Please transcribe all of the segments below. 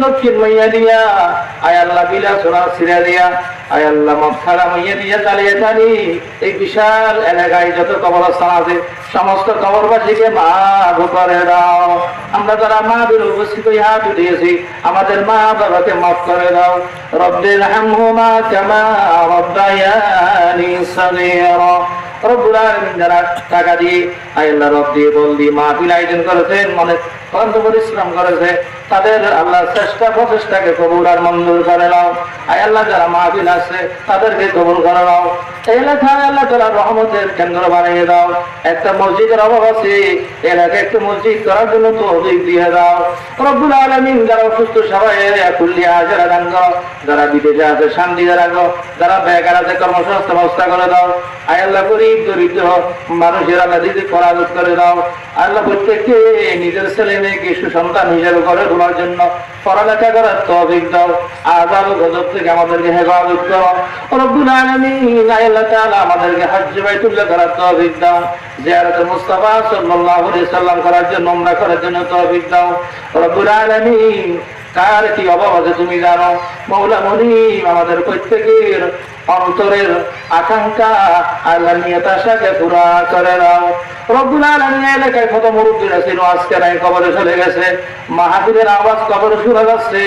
দক্ষিণ দিয়া দিয়া চালিয়ে চালি। এই বিশাল যত সমস্ত কবরবাসীকে মাফ করে দাও। আমরা যারা মা বীর উপস্থিত হাত উঠিয়েছি, আমাদের মা বাবাকে মাফ করে দাও। রব্বির হামহুমা কামা সাগীরা। রব্বুল আলামিন যারা টাকা দিয়ে আল্লাহ রব দিয়ে বল দিয়ে মাহফিল আয়োজন করেছেন মনে অন্ত পরিশ্রম করেছে, তাদের আল্লাহ চেষ্টা প্রচেষ্টাকে কবুল আর মঞ্জুর করে নাও। আয় আল্লাহ যারা মাহফিল আছে, তাদেরকে কবুল করে নাও। এলাকায় আল্লাহ তারা রহমতের কেন্দ্র বানিয়ে দাও। একটা মসজিদের অভাব আছে এলাকায় একটা মসজিদ করার জন্য তো অধিক দিয়ে দাও। রব্বুল আলমিন যারা অসুস্থ, সবাই খুললি হাজারা দান যারা বিদেশে আছে শান্তি রাখো। যারা বেকার আছে, কর্মসংস্থান ব্যবস্থা করে দাও। আয় আল্লাহ গরিব, দরিদ্র মানুষের আল্লাহ দিদি পরাজত করে দাও। আল্লাহ প্রত্যেককে নিজের ছেলে সুসন্তান হিসেবে করে তোলার জন্য পড়ালেখা করার তৌফিক দাও। আজাব গজব থেকে আমাদেরকে হেফাজত করার তৌফিক দাও। জিয়ারত সাল্লাম করার জন্য করার জন্য তৌফিক দাও। রব্বুল কার কি অভাব আছে তুমি জানো? মৌলা মনিম আমাদের প্রত্যেকের অন্তরের আকাঙ্ক্ষা আল্লাহ নিয়ে আশাকে পুরা করে নাও। রব্বুল আলামিন এলাকায় কত মুরব্বীরা ছিল আজকে নাই, কবরে চলে গেছে। মাহাবীরের আওয়াজ কবরে শোনা যাচ্ছে।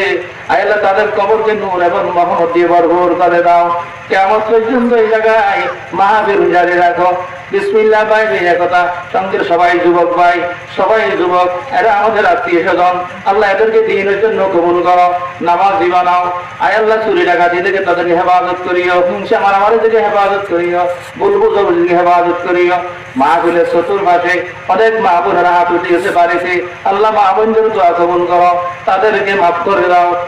আল্লাহ তাদের কবরকে নূর এবং মহম্মদ দিয়ে ভরপুর করে দাও। কেমন পর্যন্ত এই জায়গায় মাহাবীর জারি রাখো। বিসমিল্লাহ ভাই, এই কথা। সঙ্গের সবাই যুবক ভাই, সবাই যুবক, এরা আমাদের আত্মীয় স্বজন। আল্লাহ এদেরকে দিনের জন্য কবুল করো। নামাজ দিবা নাও। আয় আল্লাহ চুরি ডাকাতি থেকে তাদেরকে হেফাজত করিও। হিংসা মারামারি থেকে হেফাজত করিও। বুলবুল থেকে হেফাজত করিও। মা বলে চতুর্মাসে অনেক মা বোনেরা হাত উঠিয়েছে বাড়িতে। আল্লাহ মা বোনদের দোয়া কবুল করো। তাদেরকে মাফ করে দাও।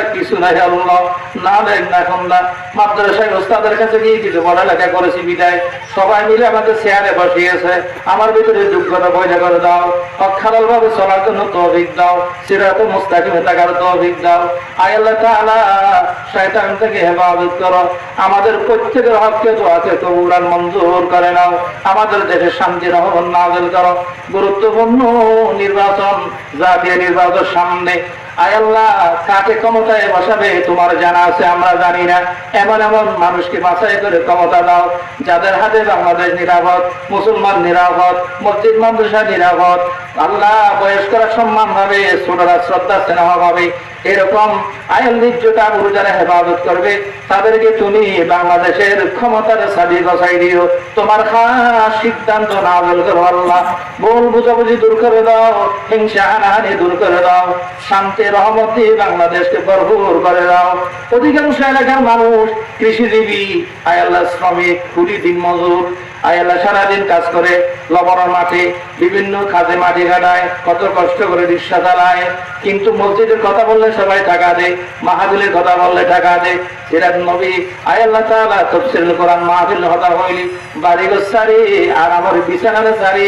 কিছু নাই, আল্লাহ। না দেখ না এখন না। মাদ্রাসায় ওস্তাদের কাছে গিয়ে কিছু পড়ালেখা করেছি বিদায়। সবাই মিলে আমাকে চেয়ারে বসিয়েছে। আমার ভিতরে যোগ্যতা পয়দা করে দাও। অক্ষাল ভাবে চলার জন্য তৌফিক দাও। সিরাত মুস্তাকিমে থাকার তৌফিক দাও। আয় আল্লাহ তাআলা, শয়তান থেকে হেফাজত করো। আমাদের প্রত্যেকের হককে দোয়াকে কবুলান, মঞ্জুর করে নাও। আমাদের দেশে শান্তি রহমান নাজেল করো। গুরুত্বপূর্ণ নির্বাচন, জাতীয় নির্বাচন সামনে আল্লাহ, কাকে ক্ষমতায় বসাবে? তোমার জানা আছে, আমরা জানি না। এমন এমন মানুষকে বাছাই করে ক্ষমতা দাও, যাদের হাতে বাংলাদেশ নিরাপদ, মুসলমান নিরাপদ, মসজিদ মাদ্রাসা নিরাপদ আল্লাহ বয়স্করা সম্মান ভাবে ছোটরা শ্রদ্ধা স্নেহ ভাবে এরকম আয়াল নির্যতা গুরু যারা হেফাজত করবে। তাদেরকে তুমি বাংলাদেশের ক্ষমতার সাবি গসাই দিও। তোমার খাস সিদ্ধান্ত নাজল করো আল্লাহ ভুল বুঝাবুঝি দূর করে দাও, হিংসা, হানাহানি দূর করে দাও। শান্তি, রহমতি বাংলাদেশকে ভরপুর করে দাও। অধিকাংশ এলাকার মানুষ কৃষিজীবী আয়াল্লাহ শ্রমিক কুলি দিন মজুর। আয়াল্লাহ সারাদিন কাজ করে, লবণের মাঠে বিভিন্ন কাজে মাটি ঘাটায়, কত কষ্ট করে রিক্সা চালায়। কিন্তু মসজিদের কথা বললে সবাই টাকা দেয় মাহাবিলের কথা বললে টাকা দেয়। সিরাজ নবী আয়াল্লাহ তালা তফসিল কোরআন মাহফিল হতা হইলি বাড়ি গো সারি আর আমার বিছানারে সারি।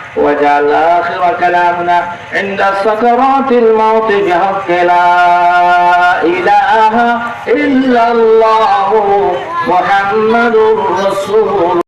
وجعل آخر كلامنا عند سكرات الموت بحق لا إله إلا الله محمد رسول